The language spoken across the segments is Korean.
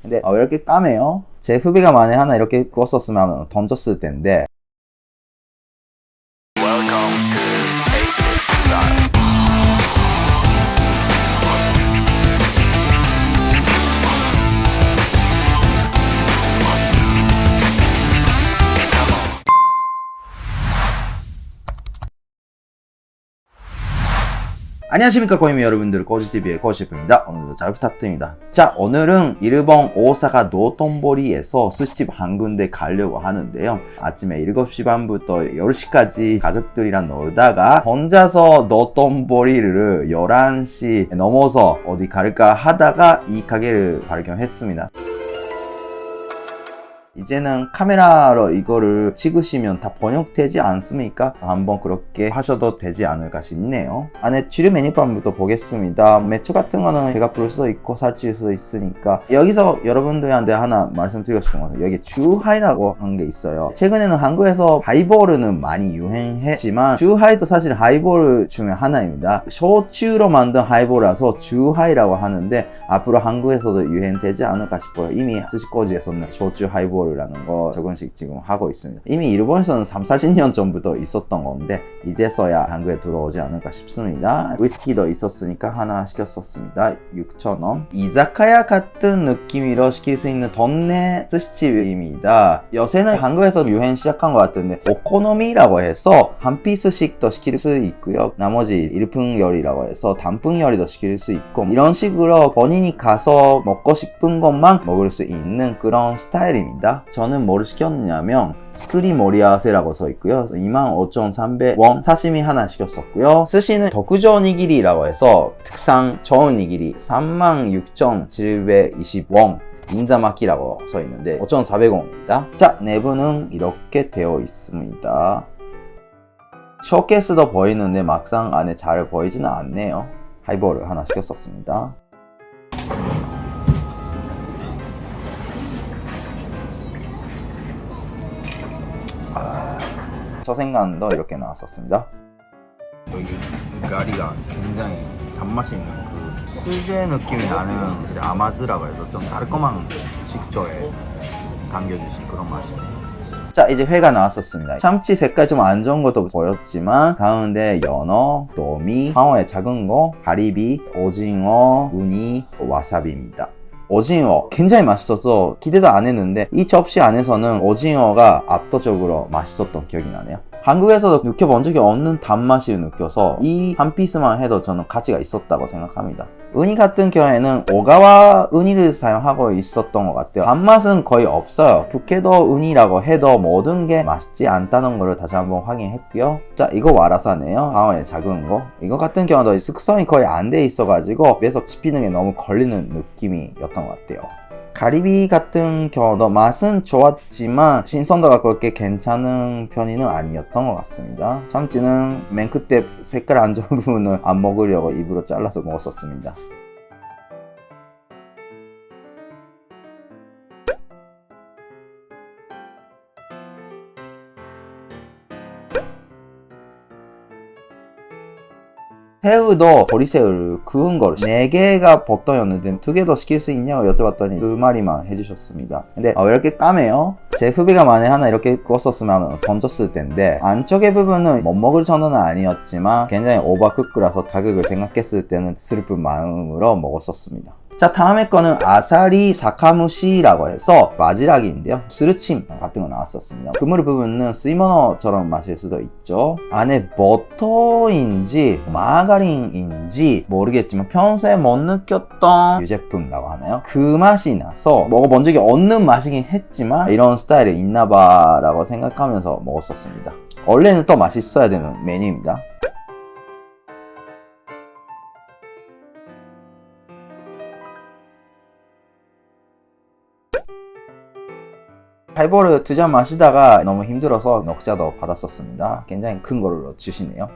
근데 어, 왜 이렇게 까매요? 제 후배가 만에 하나 이렇게 구웠었으면 던졌을 텐데 Welcome 안녕하십니까 고이미 여러분들. 고지TV의 고시프입니다. 오늘도 잘 부탁드립니다. 자 오늘은 일본 오사카 노톤보리에서 스시집 한 군데 가려고 하는데요. 아침에 7시 반부터 10시까지 가족들이랑 놀다가 혼자서 노톤보리를 11시 넘어서 어디 갈까 하다가 이 가게를 발견했습니다 이제는 카메라로 이거를 찍으시면 다 번역되지 않습니까? 한번 그렇게 하셔도 되지 않을까 싶네요. 안에 주류 메뉴판부터 보겠습니다. 매추 같은 거는 제가 부를 수도 있고 살찔 수도 있으니까 여기서 여러분들한테 하나 말씀드리고 싶은 것은 여기 주하이라고 한 게 있어요. 최근에는 한국에서 하이보르는 많이 유행했지만 주하이도 사실 하이보르 중에 하나입니다. 쇼추로 만든 하이보르라서 주하이라고 하는데 앞으로 한국에서도 유행되지 않을까 싶어요. 이미 스시코지에서는 쇼추 하이 보르라는 거 조금씩 지금 하고 있습니다. 이미 일본에서는 3, 40년 전부터 있었던 건데 이제서야 한국에 들어오지 않을까 싶습니다. 위스키도 있었으니까 하나 시켰었습니다. 6,000원. 이자카야 같은 느낌으로 시킬 수 있는 동네 스시집입니다. 요새는 한국에서 유행 시작한 것 같은데 오코노미라고 해서 한 피스씩 더 시킬 수 있고요. 나머지 일품 요리라고 해서 단품 요리도 시킬 수 있고 이런 식으로 본인이 가서 먹고 싶은 것만 먹을 수 있는 그런 스타일입니다. 저는 뭐를 시켰냐면 스크리 모리아세라고 써 있고요. 25,300원 사시미 하나 시켰었고요. 스시는 덕구조 니기리라고 해서 특상 좋은 니기리 36,720원 인자마키라고 써 있는데 5,400원입니다. 자, 내부는 이렇게 되어 있습니다. 쇼케이스도 보이는데 막상 안에 잘 보이지는 않네요. 하이볼을 하나 시켰었습니다. 저생간도 이렇게 나왔었습니다. 여기 가리가 굉장히 단맛이 있는 그 수제 느낌이 나는 이제 아마즈라고 해서 좀 달콤한 식초에 담겨주신 그런 맛이네요. 자 이제 회가 나왔었습니다. 참치 색깔 좀 안 좋은 것도 보였지만 가운데 연어, 도미, 황어의 작은 거, 가리비, 오징어, 우니, 와사비입니다. 오징어 굉장히 맛있어서 기대도 안 했는데 이 접시 안에서는 오징어가 압도적으로 맛있었던 기억이 나네요. 한국에서도 느껴본 적이 없는 단맛을 느껴서 이 한 피스만 해도 저는 가치가 있었다고 생각합니다. 우니 같은 경우에는 오가와 우니를 사용하고 있었던 것 같아요. 단맛은 거의 없어요. 북해도 우니라고 해도 모든 게 맛있지 않다는 것을 다시 한번 확인했고요. 자, 이거 와라사네요. 방어의 작은 거. 이거 같은 경우도 숙성이 거의 안 돼 있어가지고 위에서 씹히는 게 너무 걸리는 느낌이었던 것 같아요. 가리비 같은 경우도 맛은 좋았지만 신선도가 그렇게 괜찮은 편의는 아니었던 것 같습니다. 참치는 맨 끝에 색깔 안 좋은 부분을 안 먹으려고 입으로 잘라서 먹었었습니다. 새우도 보리새우를 구운 거를 4개가 보통이었는데 2개 더 시킬 수 있냐고 여쭤봤더니 두 마리만 해주셨습니다. 근데 어, 왜 이렇게 까매요? 제 후배가 만에 하나 이렇게 구웠었으면 던졌을 텐데 안쪽의 부분은 못 먹을 정도는 아니었지만 굉장히 오버쿠크라서 가격을 생각했을 때는 슬픈 마음으로 먹었었습니다. 자 다음에 거는 아사리 사카무시라고 해서 바지락인데요. 스르침 같은 거 나왔었습니다. 그물 부분은 스이모노처럼 마실 수도 있죠. 안에 버터인지 마가린인지 모르겠지만 평소에 못 느꼈던 유제품이라고 하나요. 그 맛이 나서 먹어본 적이 없는 맛이긴 했지만 이런 스타일이 있나봐 라고 생각하면서 먹었었습니다. 원래는 또 맛있어야 되는 메뉴입니다 하이볼을 두 잔 마시다가 너무 힘들어서 넉자도 받았었습니다. 굉장히 큰 거를 주시네요.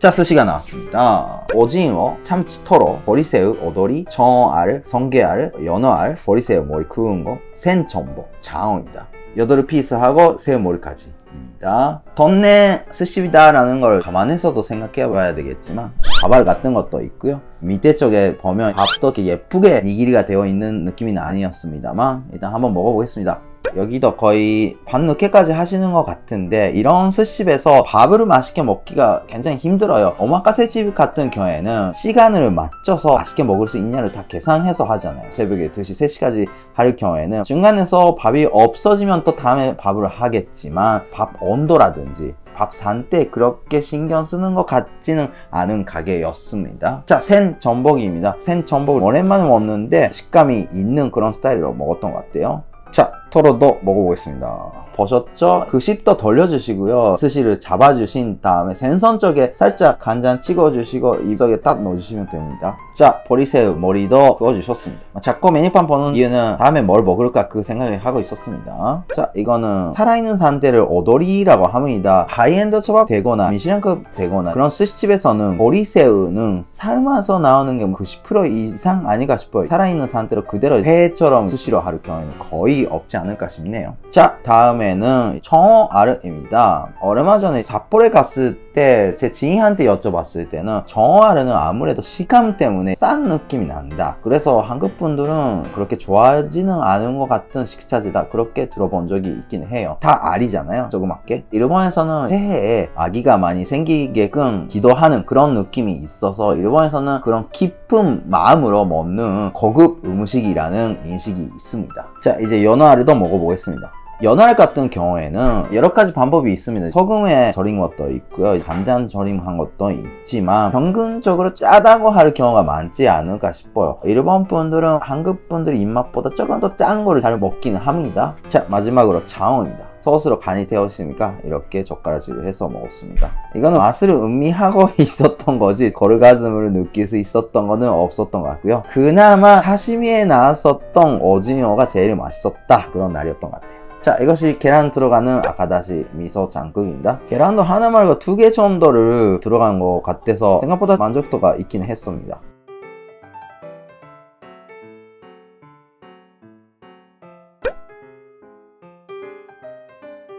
자, 스시가 나왔습니다. 오징어, 참치토로, 보리새우, 오돌이, 청어알, 성게알, 연어알, 보리새우 머리 구운 거, 센전복, 장어입니다. 여덟 피스하고 새우 머리까지 입니다. 던내 스시비다라는 걸 감안해서도 생각해 봐야 되겠지만 가발 같은 것도 있고요. 밑에 쪽에 보면 밥도 예쁘게 니기리가 되어 있는 느낌은 아니었습니다만 일단 한번 먹어보겠습니다. 여기도 거의 밤늦게까지 하시는 것 같은데 이런 스십에서 밥을 맛있게 먹기가 굉장히 힘들어요. 오마카세 집 같은 경우에는 시간을 맞춰서 맛있게 먹을 수 있냐를 다 계산해서 하잖아요. 새벽에 2시, 3시까지 할 경우에는 중간에서 밥이 없어지면 또 다음에 밥을 하겠지만 밥 온도라든지 밥산때 그렇게 신경 쓰는 것 같지는 않은 가게였습니다. 자, 센 전복입니다. 센 전복을 오랜만에 먹는데 식감이 있는 그런 스타일로 먹었던 것 같아요. 자, 토로도 먹어보겠습니다. 보셨죠? 그 씹도 돌려주시고요. 스시를 잡아주신 다음에 생선 쪽에 살짝 간장 찍어주시고 입속에 딱 넣어주시면 됩니다. 자, 보리새우 머리도 구워주셨습니다. 자꾸 메뉴판 보는 이유는 다음에 뭘 먹을까 그 생각을 하고 있었습니다. 자, 이거는 살아있는 산대를 오돌이라고 합니다. 하이엔드 초밥 되거나 미슐랭급 되거나 그런 스시집에서는 보리새우는 삶아서 나오는 게90% 이상 아닐까 싶어요. 살아있는 산대로 그대로 회처럼 스시로 할 경우에는 거의 없지 않을까 싶네요. 자, 다음에 는 청어 아르입니다. 얼마 전에 삿포로에 갔을 때 제 지인한테 여쭤봤을 때는 청어 아르는 아무래도 식감 때문에 싼 느낌이 난다. 그래서 한국 분들은 그렇게 좋아하지는 않은 것 같은 식자재다. 그렇게 들어본 적이 있긴 해요. 다 알이잖아요. 조그맣게. 일본에서는 새해에 아기가 많이 생기게끔 기도하는 그런 느낌이 있어서 일본에서는 그런 깊은 마음으로 먹는 고급 음식이라는 인식이 있습니다. 자, 이제 연어알도 먹어보겠습니다. 연어알 같은 경우에는 여러 가지 방법이 있습니다. 소금에 절인 것도 있고요. 간장 절임한 것도 있지만 평균적으로 짜다고 할 경우가 많지 않을까 싶어요. 일본 분들은 한국 분들 입맛보다 조금 더 짠 거를 잘 먹기는 합니다. 자, 마지막으로 장어입니다. 소스로 간이 되어 있으니까 이렇게 젓가락질을 해서 먹었습니다. 이거는 맛을 음미하고 있었던 거지 거르가즘을 느낄 수 있었던 거는 없었던 것 같고요. 그나마 사시미에 나왔었던 오징어가 제일 맛있었다 그런 날이었던 것 같아요. 자 이것이 계란 들어가는 아카다시 미소 장국입니다. 계란도 하나 말고 두 개 정도를 들어간 것 같아서 생각보다 만족도가 있긴 했습니다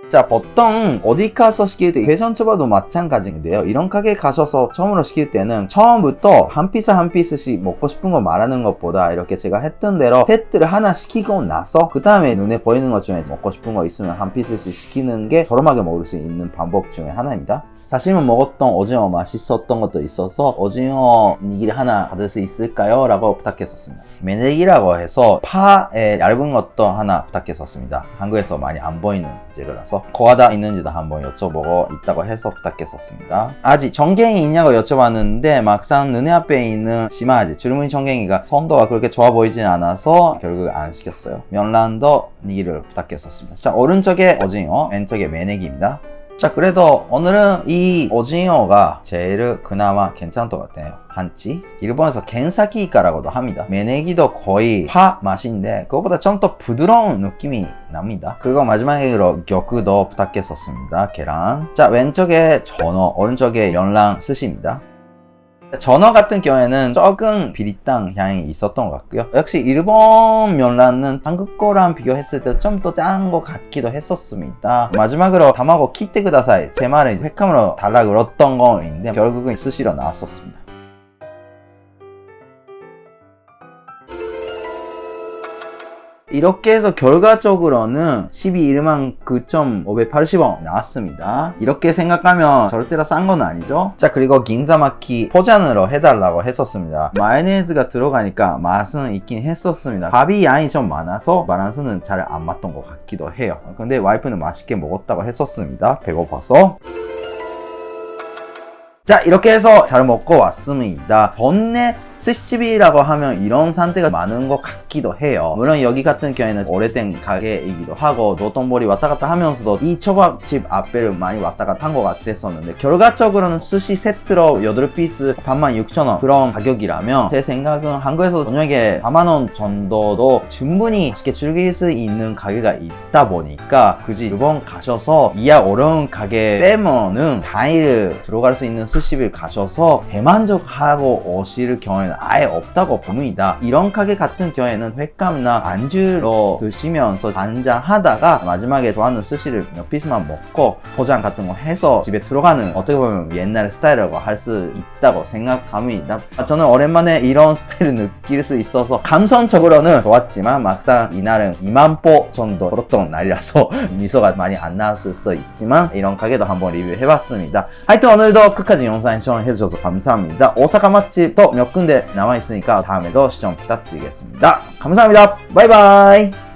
자 보통 어디 가서 시킬 때 회전초밥도 마찬가지인데요. 이런 가게 가셔서 처음으로 시킬 때는 처음부터 한 피스 한 피스씩 먹고 싶은 거 말하는 것보다 이렇게 제가 했던 대로 세트를 하나 시키고 나서 그 다음에 눈에 보이는 것 중에 먹고 싶은 거 있으면 한 피스씩 시키는 게 저렴하게 먹을 수 있는 방법 중에 하나입니다 사실은 먹었던 오징어 맛있었던 것도 있어서 오징어 니기리 하나 받을 수 있을까요? 라고 부탁했었습니다. 메네기라고 해서 파에 얇은 것도 하나 부탁했었습니다. 한국에서 많이 안 보이는 재료라서 고하다 있는지도 한번 여쭤보고 있다고 해서 부탁했었습니다. 아직 전갱이 있냐고 여쭤봤는데 막상 눈에 앞에 있는 심하지 주름이 전갱이가 선도가 그렇게 좋아 보이진 않아서 결국 안 시켰어요. 면란도 니기를 부탁했었습니다. 자 오른쪽에 오징어, 왼쪽에 메네기입니다. 자 그래도 오늘은 이 오징어가 제일 그나마 괜찮은 것 같아요. 한치? 일본에서 겐사키이카라고도 합니다. 메네기도 거의 파 맛인데 그거보다 좀 더 부드러운 느낌이 납니다. 그리고 마지막으로 격도 부탁했었습니다. 계란. 자 왼쪽에 전어 오른쪽에 연랑 스시입니다 전어 같은 경우에는 조금 비릿한 향이 있었던 것 같고요. 역시 일본 면란은 한국 거랑 비교했을 때 좀 더 짠 것 같기도 했었습니다. 마지막으로 다마고 키테 그다사이 제 말을 횟감으로 달라 그랬던 거인데 결국은 스시로 나왔었습니다. 이렇게 해서 결과적으로는 12만 9,580원 나왔습니다. 이렇게 생각하면 절대로 싼 건 아니죠? 자, 그리고 긴자마키 포장으로 해달라고 했었습니다. 마요네즈가 들어가니까 맛은 있긴 했었습니다. 밥이 양이 좀 많아서 바란스는 잘 안 맞던 것 같기도 해요. 근데 와이프는 맛있게 먹었다고 했었습니다. 배고파서. 자 이렇게 해서 잘 먹고 왔습니다 번내 스시집이라고 하면 이런 상태가 많은 것 같기도 해요. 물론 여기 같은 경우에는 오래된 가게이기도 하고 노동벌이 왔다 갔다 하면서도 이 초밥집 앞에를 많이 왔다 갔다 한 것 같았었는데 결과적으로는 스시 세트로 8피스 36,000원 그런 가격이라면 제 생각은 한국에서 저녁에 4만원 정도도 충분히 쉽게 즐길 수 있는 가게가 있다 보니까 굳이 일본 가셔서 이야 어려운 가게 빼면은 단일 들어갈 수 있는 스시집을 가셔서 대만족하고 오실 경우에 경우에는 아예 없다고 봅니다. 이런 가게 같은 경우에는 횟감이나 안주로 드시면서 한잔하다가 마지막에 좋아하는 스시를 몇 피스만 먹고 포장 같은 거 해서 집에 들어가는 어떻게 보면 옛날 스타일이라고 할 수 있다고 생각합니다. 저는 오랜만에 이런 스타일을 느낄 수 있어서 감성적으로는 좋았지만 막상 이날은 2만 보 정도 걸었던 날이라서 미소가 많이 안 나왔을 수도 있지만 이런 가게도 한번 리뷰해봤습니다. 하여튼 오늘도 끝까지 영상 시청해주셔서 감사합니다. 오사카 맛집도 몇 군데 남아있으니까 다음에도 시청 부탁드리겠습니다. 감사합니다. 바이바이.